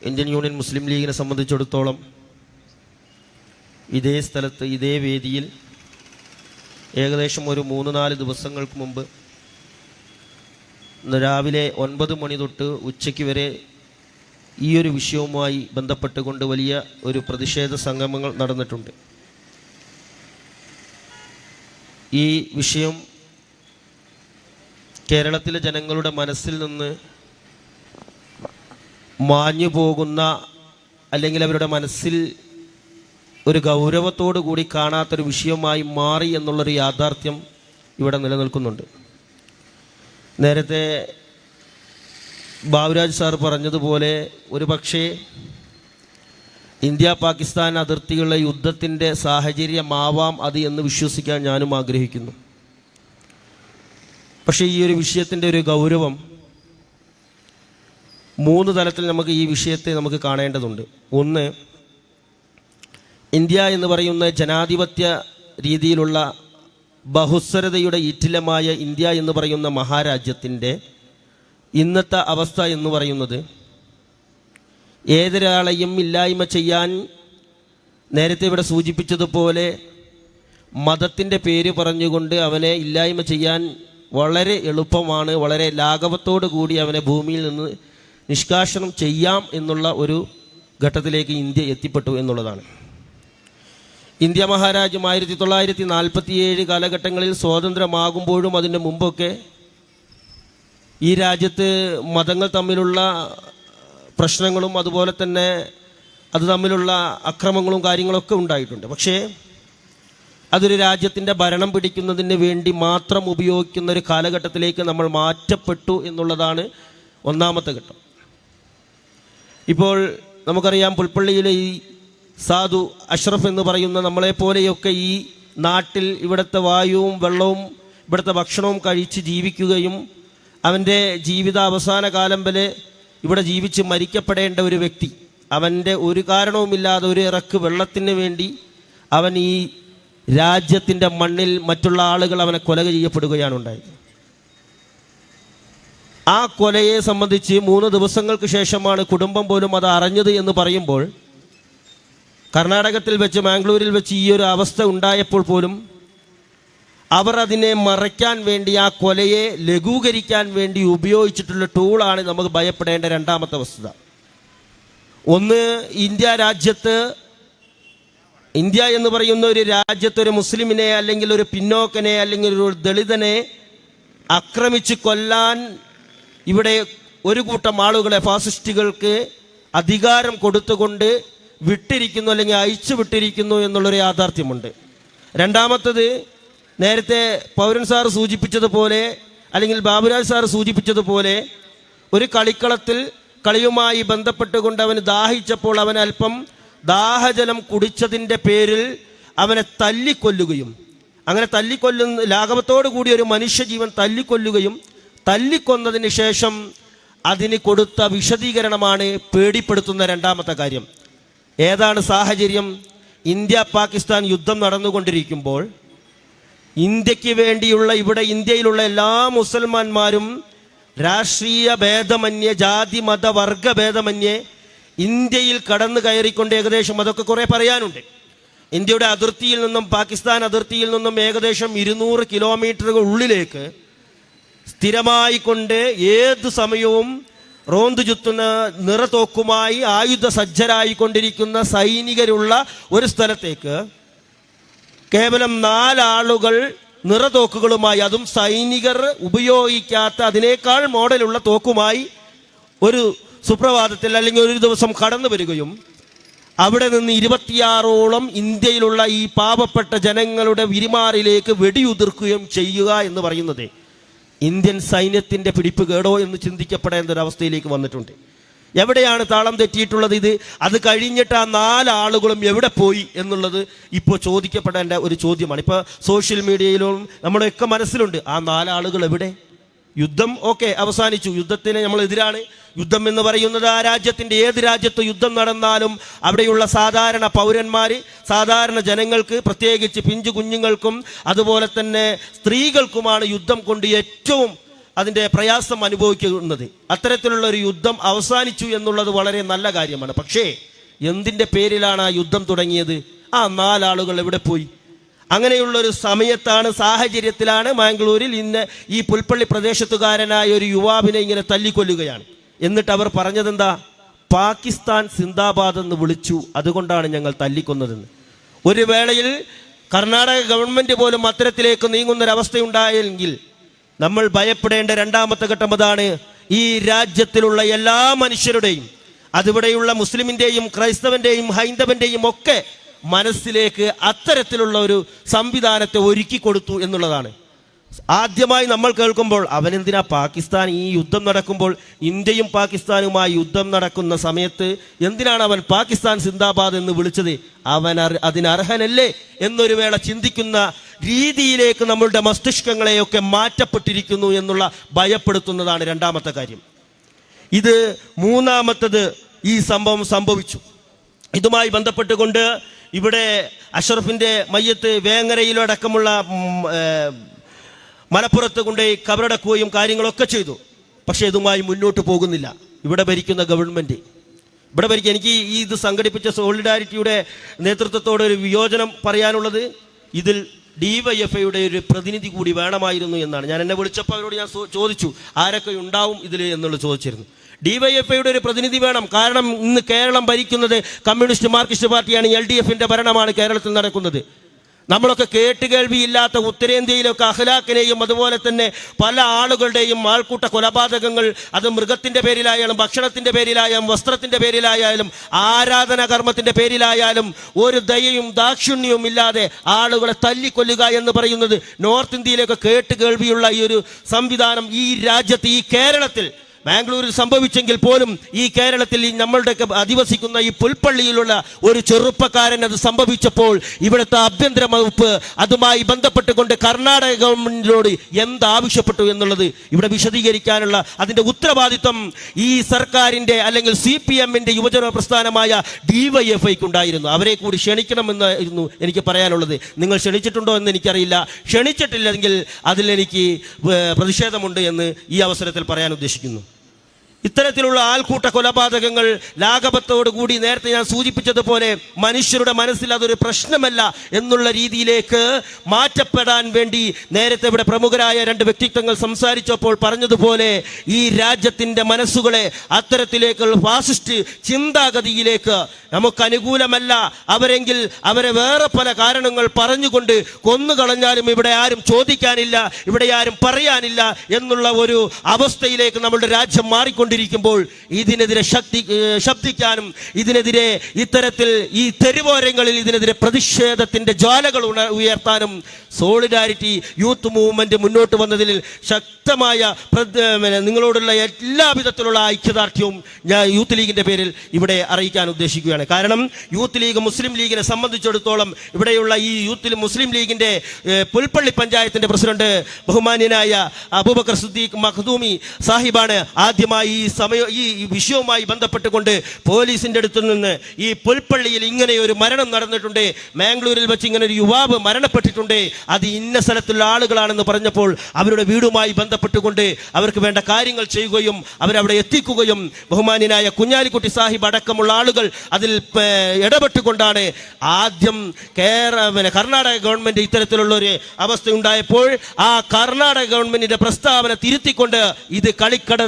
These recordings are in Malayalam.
ഇന്ത്യൻ യൂണിയൻ മുസ്ലിം ലീഗിനെ സംബന്ധിച്ചിടത്തോളം ഇതേ സ്ഥലത്ത് ഇതേ വേദിയിൽ ഏകദേശം ഒരു മൂന്ന് നാല് ദിവസങ്ങൾക്ക് മുമ്പ് രാവിലെ ഒൻപത് മണി തൊട്ട് ഉച്ചയ്ക്ക് വരെ ഈ ഒരു വിഷയവുമായി ബന്ധപ്പെട്ടുകൊണ്ട് വലിയ ഒരു പ്രതിഷേധ സംഗമങ്ങൾ നടന്നിട്ടുണ്ട്. ഈ വിഷയം കേരളത്തിലെ ജനങ്ങളുടെ മനസ്സിൽ നിന്ന് മാഞ്ഞു പോകുന്ന അല്ലെങ്കിൽ അവരുടെ മനസ്സിൽ ഒരു ഗൗരവത്തോടു കൂടി കാണാത്തൊരു വിഷയമായി മാറി എന്നുള്ളൊരു യാഥാർത്ഥ്യം ഇവിടെ നിലനിൽക്കുന്നുണ്ട്. നേരത്തെ ബാബുരാജ് സാർ പറഞ്ഞതുപോലെ ഒരു പക്ഷേ ഇന്ത്യ പാകിസ്ഥാൻ അതിർത്തിയുള്ള യുദ്ധത്തിന്റെ സാഹചര്യമാവാം അത് എന്ന് വിശ്വസിക്കാൻ ഞാനും ആഗ്രഹിക്കുന്നു. പക്ഷേ ഈ ഒരു വിഷയത്തിന്റെ ഒരു ഗൗരവം മൂന്ന് തലത്തിൽ നമുക്ക് ഈ വിഷയത്തെ നമുക്ക് കാണേണ്ടതുണ്ട്. ഒന്ന് ഇന്ത്യ എന്ന് പറയുന്ന ജനാധിപത്യ രീതിയിലുള്ള ബഹുസ്വരതയുടെ ഈറ്റിലമായ ഇന്ത്യ എന്ന് പറയുന്ന മഹാരാജ്യത്തിന്റെ ഇന്നത്തെ അവസ്ഥ എന്ന് പറയുന്നത് ഏതൊരാളെയും ഇല്ലായ്മ ചെയ്യാൻ നേരത്തെ ഇവിടെ സൂചിപ്പിച്ചതുപോലെ മതത്തിന്റെ പേര് പറഞ്ഞുകൊണ്ട് അവനെ ഇല്ലായ്മ ചെയ്യാൻ വളരെ എളുപ്പമാണ് വളരെ ലാഘവത്തോടു കൂടി അവനെ ഭൂമിയിൽ നിന്ന് നിഷ്കാഷണം ചെയ്യാം എന്നുള്ള ഒരു ഘട്ടത്തിലേക്ക് ഇന്ത്യ എത്തിപ്പെട്ടു എന്നുള്ളതാണ്. ഇന്ത്യ മഹാരാജ്യം ആയിരത്തി തൊള്ളായിരത്തി നാൽപ്പത്തിയേഴ് കാലഘട്ടങ്ങളിൽ സ്വാതന്ത്ര്യമാകുമ്പോഴും അതിന്റെ മുമ്പൊക്കെ ഈ രാജ്യത്ത് മതങ്ങൾ തമ്മിലുള്ള പ്രശ്നങ്ങളും അതുപോലെ തന്നെ അത് തമ്മിലുള്ള അക്രമങ്ങളും കാര്യങ്ങളൊക്കെ ഉണ്ടായിട്ടുണ്ട്. പക്ഷേ അതൊരു രാജ്യത്തിന്റെ ഭരണം പിടിക്കുന്നതിന് വേണ്ടി മാത്രം ഉപയോഗിക്കുന്ന ഒരു കാലഘട്ടത്തിലേക്ക് നമ്മൾ മാറ്റപ്പെട്ടു എന്നുള്ളതാണ് ഒന്നാമത്തെ ഘട്ടം. ഇപ്പോൾ നമുക്കറിയാം പുൽപ്പള്ളിയിലെ ഈ സാധു അഷ്റഫ് എന്ന് പറയുന്ന നമ്മളെപ്പോലെയൊക്കെ ഈ നാട്ടിൽ ഇവിടുത്തെ വായുവും വെള്ളവും ഇവിടുത്തെ ഭക്ഷണവും കഴിച്ച് ജീവിക്കുകയും അവന്റെ ജീവിത അവസാന കാലം വരെ ഇവിടെ ജീവിച്ച് മരിക്കപ്പെടേണ്ട ഒരു വ്യക്തി. അവന്റെ ഒരു കാരണവുമില്ലാതെ ഒരു ഇറക്ക് വെള്ളത്തിന് വേണ്ടി അവൻ ഈ രാജ്യത്തിന്റെ മണ്ണിൽ മറ്റുള്ള ആളുകൾ അവനെ കൊല ചെയ്യപ്പെടുകയാണ് ഉണ്ടായത്. ആ കൊലയെ സംബന്ധിച്ച് മൂന്ന് ദിവസങ്ങൾക്ക് ശേഷമാണ് കുടുംബം പോലും അത് അറിഞ്ഞത് എന്ന് പറയുമ്പോൾ കർണാടകത്തിൽ വെച്ച് മാംഗ്ലൂരിൽ വെച്ച് ഈ ഒരു അവസ്ഥ ഉണ്ടായപ്പോൾ പോലും അവർ അതിനെ മറയ്ക്കാൻ വേണ്ടി ആ കൊലയെ ലഘൂകരിക്കാൻ വേണ്ടി ഉപയോഗിച്ചിട്ടുള്ള ടൂളാണ് നമുക്ക് ഭയപ്പെടേണ്ട രണ്ടാമത്തെ വസ്തുത ഒന്ന് ഇന്ത്യ രാജ്യത്ത് ഇന്ത്യ എന്ന് പറയുന്ന ഒരു രാജ്യത്ത് ഒരു മുസ്ലിമിനെ അല്ലെങ്കിൽ ഒരു പിന്നോക്കനെ അല്ലെങ്കിൽ ഒരു ദളിതനെ ആക്രമിച്ച് കൊല്ലാൻ ഇവിടെ ഒരു കൂട്ടം ആളുകളെ ഫാസിസ്റ്റുകൾക്ക് അധികാരം കൊടുത്തുകൊണ്ട് വിട്ടിരിക്കുന്നു അല്ലെങ്കിൽ അയച്ചു വിട്ടിരിക്കുന്നു എന്നുള്ളൊരു യാഥാർത്ഥ്യമുണ്ട്. രണ്ടാമത്തത് നേരത്തെ പൗരൻ സാർ സൂചിപ്പിച്ചതുപോലെ അല്ലെങ്കിൽ ബാബുരാജ് സാർ സൂചിപ്പിച്ചതുപോലെ ഒരു കളിക്കളത്തിൽ കളിയുമായി ബന്ധപ്പെട്ടുകൊണ്ട് അവന് ദാഹിച്ചപ്പോൾ അവൻ അല്പം ദാഹജലം കുടിച്ചതിന്റെ പേരിൽ അവനെ തല്ലിക്കൊല്ലുകയും അങ്ങനെ തല്ലിക്കൊല്ലുന്ന ലാഘവത്തോടു കൂടി ഒരു മനുഷ്യജീവൻ തല്ലിക്കൊല്ലുകയും തല്ലിക്കൊന്നതിന് ശേഷം അതിന് കൊടുത്ത വിശദീകരണമാണ് പേടിപ്പെടുത്തുന്ന രണ്ടാമത്തെ കാര്യം. ഏതാണ് സാഹചര്യം? ഇന്ത്യ പാകിസ്ഥാൻ യുദ്ധം നടന്നുകൊണ്ടിരിക്കുമ്പോൾ ഇന്ത്യയ്ക്ക് വേണ്ടിയുള്ള ഇവിടെ ഇന്ത്യയിലുള്ള എല്ലാ മുസൽമാന്മാരും രാഷ്ട്രീയ ഭേദമന്യേ ജാതി മത വർഗ ഭേദമന്യേ ഇന്ത്യയിൽ കടന്നു കയറിക്കൊണ്ട് ഏകദേശം അതൊക്കെ കുറേ പറയാനുണ്ട്. ഇന്ത്യയുടെ അതിർത്തിയിൽ നിന്നും പാകിസ്ഥാൻ അതിർത്തിയിൽ നിന്നും ഏകദേശം ഇരുന്നൂറ് കിലോമീറ്ററുകൾ ഉള്ളിലേക്ക് സ്ഥിരമായി കൊണ്ട് ഏത് സമയവും റോന്തു ചുത്തുന്ന നിറത്തോക്കുമായി ആയുധ സജ്ജരായി കൊണ്ടിരിക്കുന്ന സൈനികരുള്ള ഒരു സ്ഥലത്തേക്ക് കേവലം നാലാളുകൾ നിറതോക്കുകളുമായി അതും സൈനികർ ഉപയോഗിക്കാത്ത അതിനേക്കാൾ മോഡലുള്ള തോക്കുമായി ഒരു സുപ്രഭാതത്തിൽ അല്ലെങ്കിൽ ഒരു ദിവസം കടന്നു വരികയും അവിടെ നിന്ന് ഇരുപത്തിയാറോളം ഇന്ത്യയിലുള്ള ഈ പാവപ്പെട്ട ജനങ്ങളുടെ വിരിമാറിലേക്ക് വെടിയുതിർക്കുകയും ചെയ്യുക എന്ന് പറയുന്നത്. ഇന്ത്യൻ സൈന്യത്തിന്റെ പിടിപ്പ് കേടോ എന്ന് ചിന്തിക്കപ്പെടേണ്ട ഒരു അവസ്ഥയിലേക്ക് വന്നിട്ടുണ്ട്. എവിടെയാണ് താളം തെറ്റിയിട്ടുള്ളത് ഇത്? അത് കഴിഞ്ഞിട്ട് ആ നാലാളുകളും എവിടെ പോയി എന്നുള്ളത് ഇപ്പോൾ ചോദിക്കപ്പെടേണ്ട ഒരു ചോദ്യമാണ്. ഇപ്പോൾ സോഷ്യൽ മീഡിയയിലും നമ്മുടെയൊക്കെ മനസ്സിലുണ്ട്. ആ നാലാളുകൾ എവിടെ? യുദ്ധം ഓക്കെ അവസാനിച്ചു. യുദ്ധത്തിന് നമ്മൾ എതിരാണ് യുദ്ധം എന്ന് പറയുന്നത് ആ രാജ്യത്തിന്റെ ഏത് രാജ്യത്ത് യുദ്ധം നടന്നാലും അവിടെയുള്ള സാധാരണ പൗരന്മാർ സാധാരണ ജനങ്ങൾക്ക് പ്രത്യേകിച്ച് പിഞ്ചു കുഞ്ഞുങ്ങൾക്കും അതുപോലെ തന്നെ സ്ത്രീകൾക്കുമാണ് യുദ്ധം കൊണ്ട് ഏറ്റവും അതിന്റെ പ്രയാസം അനുഭവിക്കുന്നത്. അത്തരത്തിലുള്ള ഒരു യുദ്ധം അവസാനിച്ചു എന്നുള്ളത് വളരെ നല്ല കാര്യമാണ്. പക്ഷേ എന്തിന്റെ പേരിലാണ് ആ യുദ്ധം തുടങ്ങിയത്? ആ നാലാളുകൾ എവിടെ പോയി? അങ്ങനെയുള്ള ഒരു സമയത്താണ് സാഹചര്യത്തിലാണ് മാംഗ്ലൂരിൽ ഇന്ന് ഈ പുൽപ്പള്ളി പ്രദേശത്തുകാരനായ ഒരു യുവാവിനെ ഇങ്ങനെ തല്ലിക്കൊല്ലുകയാണ്. എന്നിട്ട് അവർ പറഞ്ഞതെന്താ? പാകിസ്ഥാൻ സിന്ദാബാദ് എന്ന് വിളിച്ചു. അതുകൊണ്ടാണ് ഞങ്ങൾ തല്ലിക്കൊന്നതെന്ന്. ഒരു വേളയിൽ കർണാടക ഗവൺമെന്റ് പോലും അത്തരത്തിലേക്ക് നീങ്ങുന്നൊരവസ്ഥയുണ്ടായെങ്കിൽ നമ്മൾ ഭയപ്പെടേണ്ട രണ്ടാമത്തെ ഘട്ടം അതാണ് ഈ രാജ്യത്തിലുള്ള എല്ലാ മനുഷ്യരുടെയും അതിവിടെയുള്ള മുസ്ലിമിന്റെയും ക്രൈസ്തവന്റെയും ഹൈന്ദവന്റെയും ഒക്കെ മനസ്സിലേക്ക് അത്തരത്തിലുള്ള ഒരു സംവിധാനത്തെ ഒരുക്കി കൊടുത്തു എന്നുള്ളതാണ്. ആദ്യമായി നമ്മൾ കേൾക്കുമ്പോൾ അവനെന്തിനാ പാകിസ്ഥാൻ ഈ യുദ്ധം നടക്കുമ്പോൾ ഇന്ത്യയും പാകിസ്ഥാനുമായി യുദ്ധം നടക്കുന്ന സമയത്ത് എന്തിനാണ് അവൻ പാകിസ്ഥാൻ സിന്ദാബാദ് എന്ന് വിളിച്ചത്? അവൻ അതിനർഹനല്ലേ എന്നൊരു വേള ചിന്തിക്കുന്ന രീതിയിലേക്ക് നമ്മളുടെ മസ്തിഷ്കങ്ങളെയൊക്കെ മാറ്റപ്പെട്ടിരിക്കുന്നു എന്നുള്ള ഭയപ്പെടുത്തുന്നതാണ് രണ്ടാമത്തെ കാര്യം. ഇത് മൂന്നാമത്തത് ഈ സംഭവം സംഭവിച്ചു. ഇതുമായി ബന്ധപ്പെട്ടുകൊണ്ട് ഇവിടെ അഷറഫിന്റെ മയ്യത്ത് വേങ്ങരയിലടക്കമുള്ള മലപ്പുറത്ത് കൊണ്ടുപോയി കബറടക്കുകയും കാര്യങ്ങളൊക്കെ ചെയ്തു. പക്ഷേ ഇതുമായി മുന്നോട്ട് പോകുന്നില്ല. ഇവിടെ ഭരിക്കുന്ന ഗവൺമെന്റ്. ഇവിടെ ഭരിക്കുക എനിക്ക് ഈ ഇത് സംഘടിപ്പിച്ച സോളിഡാരിറ്റിയുടെ നേതൃത്വത്തോടെ ഒരു വിയോജനം പറയാനുള്ളത് ഇതിൽ ഡിവൈഎഫ്ഐയുടെ ഒരു പ്രതിനിധി കൂടി വേണമായിരുന്നു എന്നാണ്. ഞാൻ എന്നെ വിളിച്ചപ്പോൾ അവരോട് ഞാൻ ചോദിച്ചു ആരൊക്കെ ഉണ്ടാവും ഇതിൽ എന്നുള്ളത് ചോദിച്ചിരുന്നു. ഡിവൈഎഫ്ഐയുടെ ഒരു പ്രതിനിധി വേണം. കാരണം ഇന്ന് കേരളം ഭരിക്കുന്നത് കമ്മ്യൂണിസ്റ്റ് മാർക്സിസ്റ്റ് പാർട്ടിയാണ് എൽ ഡി എഫിന്റെ ഭരണമാണ് കേരളത്തിൽ നടക്കുന്നത്. നമ്മളൊക്കെ കേട്ടുകേൾവിയില്ലാത്ത ഉത്തരേന്ത്യയിലൊക്കെ അഖലാഖിനെയും അതുപോലെ തന്നെ പല ആളുകളുടെയും ആൾക്കൂട്ട കൊലപാതകങ്ങൾ അത് മൃഗത്തിന്റെ പേരിലായാലും ഭക്ഷണത്തിന്റെ പേരിലായാലും വസ്ത്രത്തിന്റെ പേരിലായാലും ആരാധന കർമ്മത്തിന്റെ പേരിലായാലും ഒരു ദയയും ദാക്ഷിണ്യവും ഇല്ലാതെ ആളുകളെ തല്ലിക്കൊല്ലുക എന്ന് പറയുന്നത് നോർത്ത് ഇന്ത്യയിലൊക്കെ കേട്ടുകേൾവിയുള്ള ഈ ഒരു സംവിധാനം ഈ രാജ്യത്ത് ഈ കേരളത്തിൽ ബാംഗ്ലൂരിൽ സംഭവിച്ചെങ്കിൽ പോലും ഈ കേരളത്തിൽ ഈ നമ്മളുടെയൊക്കെ അധിവസിക്കുന്ന ഈ പുൽപ്പള്ളിയിലുള്ള ഒരു ചെറുപ്പക്കാരൻ അത് സംഭവിച്ചപ്പോൾ ഇവിടുത്തെ ആഭ്യന്തര വകുപ്പ് അതുമായി ബന്ധപ്പെട്ടുകൊണ്ട് കർണാടക ഗവൺമെന്റിനോട് എന്താവശ്യപ്പെട്ടു എന്നുള്ളത് ഇവിടെ വിശദീകരിക്കാനുള്ള അതിന്റെ ഉത്തരവാദിത്വം ഈ സർക്കാരിന്റെ അല്ലെങ്കിൽ സി പി എമ്മിന്റെ യുവജന പ്രസ്ഥാനമായ ഡിവൈഎഫ്ഐക്ക് ഉണ്ടായിരുന്നു. അവരെ കൂടി ക്ഷണിക്കണമെന്നായിരുന്നു എനിക്ക് പറയാനുള്ളത്. നിങ്ങൾ ക്ഷണിച്ചിട്ടുണ്ടോ എന്ന് എനിക്കറിയില്ല. ക്ഷണിച്ചിട്ടില്ലെങ്കിൽ അതിലെനിക്ക് പ്രതിഷേധമുണ്ട് എന്ന് ഈ അവസരത്തിൽ പറയാൻ ഉദ്ദേശിക്കുന്നു. ഇത്തരത്തിലുള്ള ആൾക്കൂട്ട കൊലപാതകങ്ങൾ ലാഘവത്തോടു കൂടി നേരത്തെ ഞാൻ സൂചിപ്പിച്ചതുപോലെ മനുഷ്യരുടെ മനസ്സിൽ അതൊരു പ്രശ്നമല്ല എന്നുള്ള രീതിയിലേക്ക് മാറ്റപ്പെടാൻ വേണ്ടി നേരത്തെ ഇവിടെ പ്രമുഖരായ രണ്ട് വ്യക്തിത്വങ്ങൾ സംസാരിച്ചപ്പോൾ പറഞ്ഞതുപോലെ ഈ രാജ്യത്തിന്റെ മനസ്സുകളെ അത്തരത്തിലേക്കുള്ള ഫാസിസ്റ്റ് ചിന്താഗതിയിലേക്ക് നമുക്ക് അനുകൂലമല്ല. അവരെങ്കിൽ അവരെ വേറെ പല കാരണങ്ങൾ പറഞ്ഞുകൊണ്ട് കൊന്നുകളഞ്ഞാലും ഇവിടെ ആരും ചോദിക്കാനില്ല ഇവിടെ ആരും പറയാനില്ല എന്നുള്ള ഒരു അവസ്ഥയിലേക്ക് നമ്മുടെ രാജ്യം മാറിക്കൊണ്ടിരിക്കുമ്പോൾ ഇതിനെതിരെ ശക്തി ശബ്ദിക്കാനും ഇതിനെതിരെ ഇത്തരത്തിൽ ഈ തെരുവോരങ്ങളിൽ ഇതിനെതിരെ പ്രതിഷേധത്തിന്റെ ജ്വാലകൾ ഉയർത്താനും സോളിഡാരിറ്റി യൂത്ത് മൂവ്മെന്റ് മുന്നോട്ട് വന്നതിൽ ശക്തമായ നിങ്ങളോടുള്ള എല്ലാവിധത്തിലുള്ള ഐക്യദാർഢ്യവും ഞാൻ യൂത്ത് ലീഗിന്റെ പേരിൽ ഇവിടെ അറിയിക്കാൻ ഉദ്ദേശിക്കുകയാണ്. കാരണം യൂത്ത് ലീഗ് മുസ്ലിം ലീഗിനെ സംബന്ധിച്ചിടത്തോളം ഇവിടെയുള്ള ഈ യൂത്ത് മുസ്ലിം ലീഗിന്റെ ഏർ, പുൽപ്പള്ളി പഞ്ചായത്തിന്റെ പ്രസിഡന്റ് ബഹുമാന്യനായ അബൂബക്കർ സുദ്ദീഖ് മഖ്ദൂമി സാഹിബാണ് ആദ്യമായി സമയ ഈ ഈ വിഷയവുമായി ബന്ധപ്പെട്ടുകൊണ്ട് പോലീസിന്റെ അടുത്ത് നിന്ന് ഈ പുൽപ്പള്ളിയിൽ ഇങ്ങനെ ഒരു മരണം നടന്നിട്ടുണ്ട്. മാംഗ്ലൂരിൽ വെച്ച് ഇങ്ങനെ ഒരു യുവാവ് മരണപ്പെട്ടിട്ടുണ്ട്. അത് ഇന്ന സ്ഥലത്തുള്ള ആളുകളാണെന്ന് പറഞ്ഞപ്പോൾ അവരുടെ വീടുമായി ബന്ധപ്പെട്ടുകൊണ്ട് അവർക്ക് വേണ്ട കാര്യങ്ങൾ ചെയ്യുകയും അവരവിടെ എത്തിക്കുകയും ബഹുമാന്യനായ കുഞ്ഞാലിക്കുട്ടി സാഹിബ് അടക്കമുള്ള ആളുകൾ അതിൽ ഇടപെട്ടുകൊണ്ടാണ് ആദ്യം കേരള കർണാടക ഗവൺമെന്റ് ഇത്തരത്തിലുള്ള ഒരു അവസ്ഥ ഉണ്ടായപ്പോൾ ആ കർണാടക ഗവൺമെന്റിന്റെ പ്രസ്താവന തിരുത്തിക്കൊണ്ട് ഇത് കളിക്കട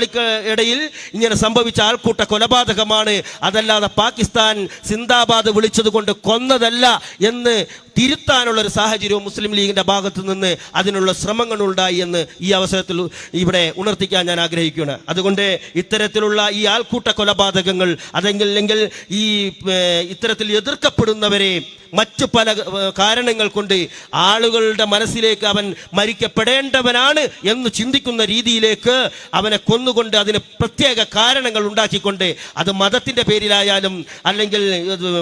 കളിക്ക ഇടയിൽ ഇങ്ങനെ സംഭവിച്ച ആൾക്കൂട്ട കൊലപാതകമാണ്. അതല്ലാതെ പാകിസ്ഥാൻ സിന്ദാബാദ് വിളിച്ചതുകൊണ്ട് കൊന്നതല്ല എന്ന് തിരുത്താനുള്ള ഒരു സാഹചര്യവും മുസ്ലിം ലീഗിന്റെ ഭാഗത്തു നിന്ന് അതിനുള്ള ശ്രമങ്ങൾ ഉണ്ടായി എന്ന് ഈ അവസരത്തിൽ ഇവിടെ ഉണർത്തിക്കാൻ ഞാൻ ആഗ്രഹിക്കുകയാണ്. അതുകൊണ്ട് ഇത്തരത്തിലുള്ള ഈ ആൾക്കൂട്ട കൊലപാതകങ്ങൾ അതെങ്കിൽ ഈ ഇത്തരത്തിൽ എതിർക്കപ്പെടുന്നവരെ മറ്റു പല കാരണങ്ങൾ കൊണ്ട് ആളുകളുടെ മനസ്സിലേക്ക് അവൻ മരിക്കപ്പെടേണ്ടവനാണ് എന്ന് ചിന്തിക്കുന്ന രീതിയിലേക്ക് അവനെ കൊന്നു കൊണ്ടുവന്നുകൊണ്ട് അതിന് പ്രത്യേക കാരണങ്ങൾ ഉണ്ടാക്കിക്കൊണ്ട് അത് മതത്തിന്റെ പേരിലായാലും അല്ലെങ്കിൽ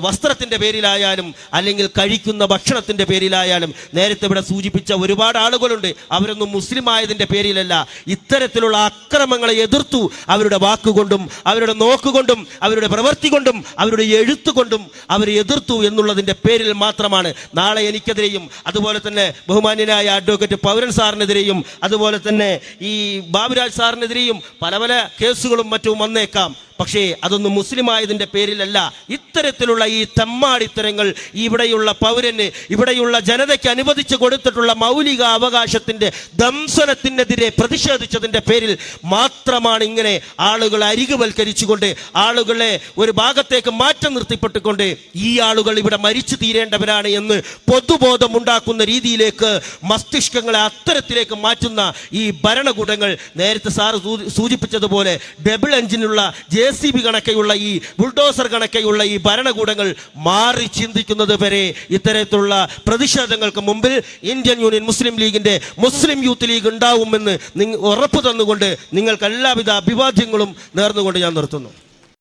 വസ്ത്രത്തിന്റെ പേരിലായാലും അല്ലെങ്കിൽ കഴിക്കുന്ന ഭക്ഷണത്തിന്റെ പേരിലായാലും നേരത്തെ ഇവിടെ സൂചിപ്പിച്ച ഒരുപാട് ആളുകളുണ്ട്. അവരൊന്നും മുസ്ലിം ആയതിന്റെ പേരിലല്ല. ഇത്തരത്തിലുള്ള അക്രമങ്ങളെ എതിർത്തു അവരുടെ വാക്കുകൊണ്ടും അവരുടെ നോക്കുകൊണ്ടും അവരുടെ പ്രവൃത്തി കൊണ്ടും അവരുടെ എഴുത്തുകൊണ്ടും അവർ എതിർത്തു എന്നുള്ളതിന്റെ പേരിൽ മാത്രമാണ്. നാളെ എനിക്കെതിരെയും അതുപോലെ തന്നെ ബഹുമാന്യനായ അഡ്വക്കേറ്റ് പൗരൻ സാറിനെതിരെയും അതുപോലെ തന്നെ ഈ ബാബുരാജ് സാറിനെതിരെയും പല പല കേസുകളും മറ്റും വന്നേക്കാം. പക്ഷേ അതൊന്നും മുസ്ലിം ആയതിന്റെ പേരിലല്ല. ഇത്തരത്തിലുള്ള ഈ തെമ്മാടിത്തരങ്ങൾ ഇവിടെയുള്ള പൗരന് ഇവിടെയുള്ള ജനതയ്ക്ക് അനുവദിച്ചു കൊടുത്തിട്ടുള്ള മൗലിക അവകാശത്തിന്റെ ദംസനത്തിനെതിരെ പ്രതിഷേധിച്ചതിന്റെ പേരിൽ മാത്രമാണ് ഇങ്ങനെ ആളുകളെ അരികുവൽക്കരിച്ചുകൊണ്ട് ആളുകളെ ഒരു ഭാഗത്തേക്ക് മാറ്റം നിർത്തിപ്പെട്ടുകൊണ്ട് ഈ ആളുകൾ ഇവിടെ മരിച്ചു തീരേണ്ടവരാണ് എന്ന് പൊതുബോധം ഉണ്ടാക്കുന്ന രീതിയിലേക്ക് മസ്തിഷ്കങ്ങളെ അത്തരത്തിലേക്ക് മാറ്റുന്ന ഈ ഭരണകൂടങ്ങൾ നേരത്തെ സാറ് സൂചിപ്പിച്ചതുപോലെ ഡബിൾ എഞ്ചിനുള്ള ജെ സി ബി കണക്കെയുള്ള ഈ ബുൾഡോസർ കണക്കെയുള്ള ഈ ഭരണകൂടങ്ങൾ മാറി ചിന്തിക്കുന്നത് വരെ ഇത്തരത്തിലുള്ള പ്രതിഷേധങ്ങൾക്ക് മുമ്പിൽ ഇന്ത്യൻ യൂണിയൻ മുസ്ലിം ലീഗിന്റെ മുസ്ലിം യൂത്ത് ലീഗ് ഉണ്ടാവുമെന്ന് ഉറപ്പ് തന്നുകൊണ്ട് നിങ്ങൾക്ക് എല്ലാവിധ അഭിവാദ്യങ്ങളും നേർന്നുകൊണ്ട് ഞാൻ നിർത്തുന്നു.